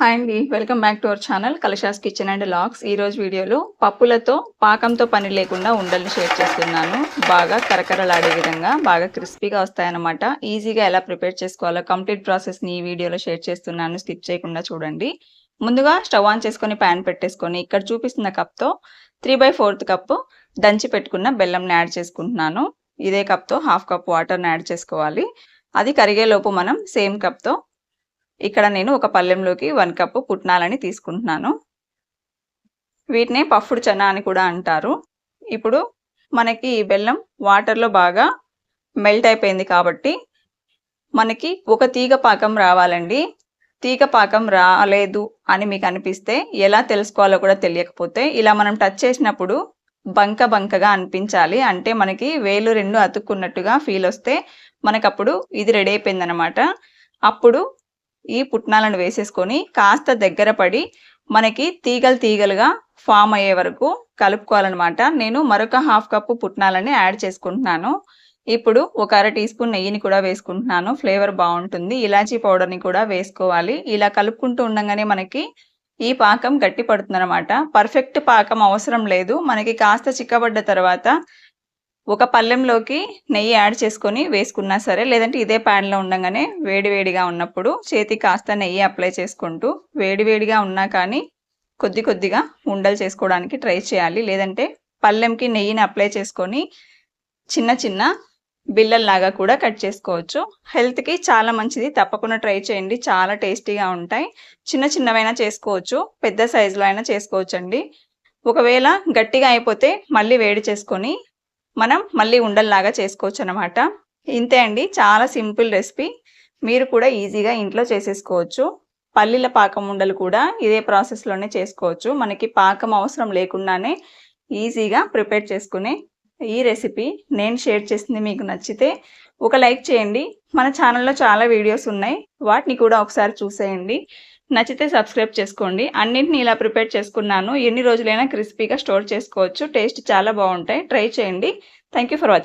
Hi అండి welcome back to our channel Kalasha's kitchen and లాక్స్. ఈరోజు వీడియోలో పప్పులతో పాకంతో పని లేకుండా ఉండల్ని షేర్ చేస్తున్నాను. బాగా కరకరలాడే విధంగా బాగా క్రిస్పీగా వస్తాయన్నమాట. ఈజీగా ఎలా ప్రిపేర్ చేసుకోవాలో కంప్లీట్ ప్రాసెస్ని ఈ వీడియోలో షేర్ చేస్తున్నాను. స్కిప్ చేయకుండా చూడండి. ముందుగా స్టవ్ ఆన్ చేసుకొని ప్యాన్ పెట్టేసుకొని ఇక్కడ చూపిస్తున్న కప్తో త్రీ బై ఫోర్త్ కప్పు దంచి పెట్టుకున్న బెల్లంని యాడ్ చేసుకుంటున్నాను. ఇదే కప్తో హాఫ్ కప్ వాటర్ని యాడ్ చేసుకోవాలి. అది కరిగేలోపు మనం సేమ్ కప్తో ఇక్కడ నేను ఒక పళ్ళెంలోకి వన్ కప్పు పుట్నాలని తీసుకుంటున్నాను. వీటినే పఫ్డ్ చనా అని కూడా అంటారు. ఇప్పుడు మనకి ఈ బెల్లం వాటర్లో బాగా మెల్ట్ అయిపోయింది కాబట్టి మనకి ఒక తీగ పాకం రావాలండి. తీగ పాకం రాలేదు అని మీకు అనిపిస్తే ఎలా తెలుసుకోవాలో కూడా తెలియకపోతే ఇలా మనం టచ్ చేసినప్పుడు బంక బంకగా అనిపించాలి. అంటే మనకి వేలు రెండు అతుక్కున్నట్టుగా ఫీల్ వస్తే మనకప్పుడు ఇది రెడీ అయిపోయిందనమాట అప్పుడు ఈ పుట్నాలను వేసేసుకొని కాస్త దగ్గర పడి మనకి తీగలు తీగలుగా ఫామ్ అయ్యే వరకు కలుపుకోవాలన్నమాట. నేను మరొక హాఫ్ కప్పు పుట్నాలని యాడ్ చేసుకుంటున్నాను. ఇప్పుడు ఒక అర టీ స్పూన్ నెయ్యిని కూడా వేసుకుంటున్నాను. ఫ్లేవర్ బాగుంటుంది. ఇలాచీ పౌడర్ని కూడా వేసుకోవాలి. ఇలా కలుపుకుంటూ ఉండగానే మనకి ఈ పాకం గట్టి పడుతుంది అనమాట పర్ఫెక్ట్ పాకం అవసరం లేదు. మనకి కాస్త చిక్కబడ్డ తర్వాత ఒక పళ్ళెంలోకి నెయ్యి యాడ్ చేసుకొని వేసుకున్నా సరే లేదంటే ఇదే ప్యాన్లో ఉండగానే వేడివేడిగా ఉన్నప్పుడు చేతి కాస్త నెయ్యి అప్లై చేసుకుంటూ వేడివేడిగా ఉన్నా కానీ కొద్ది కొద్దిగా ఉండలు చేసుకోవడానికి ట్రై చేయాలి. లేదంటే పళ్ళెంకి నెయ్యిని అప్లై చేసుకొని చిన్న చిన్న బిల్లల్లాగా కూడా కట్ చేసుకోవచ్చు. హెల్త్కి చాలా మంచిది. తప్పకుండా ట్రై చేయండి. చాలా టేస్టీగా ఉంటాయి. చిన్న చిన్నవైనా చేసుకోవచ్చు. పెద్ద సైజులో అయినా చేసుకోవచ్చు అండి ఒకవేళ గట్టిగా అయిపోతే మళ్ళీ వేడి చేసుకొని మనం మళ్ళీ ఉండల్లాగా చేసుకోవచ్చు అనమాట ఇంతే అండి. చాలా సింపుల్ రెసిపీ. మీరు కూడా ఈజీగా ఇంట్లో చేసేసుకోవచ్చు. పల్లీల పాకం ఉండలు కూడా ఇదే ప్రాసెస్లోనే చేసుకోవచ్చు. మనకి పాకం అవసరం లేకుండానే ఈజీగా ప్రిపేర్ చేసుకునే ఈ రెసిపీ నేను షేర్ చేసింది మీకు నచ్చితే ఒక లైక్ చేయండి. మన ఛానల్లో చాలా వీడియోస్ ఉన్నాయి. వాటిని కూడా ఒకసారి చూసేయండి. నచ్చితే సబ్స్క్రైబ్ చేసుకోండి. అన్నింటిని ఇలా ప్రిపేర్ చేసుకున్నాను. ఎన్ని రోజులైనా క్రిస్పీగా స్టోర్ చేసుకోవచ్చు. టేస్ట్ చాలా బాగుంటాయి. ట్రై చేయండి. Thank for watching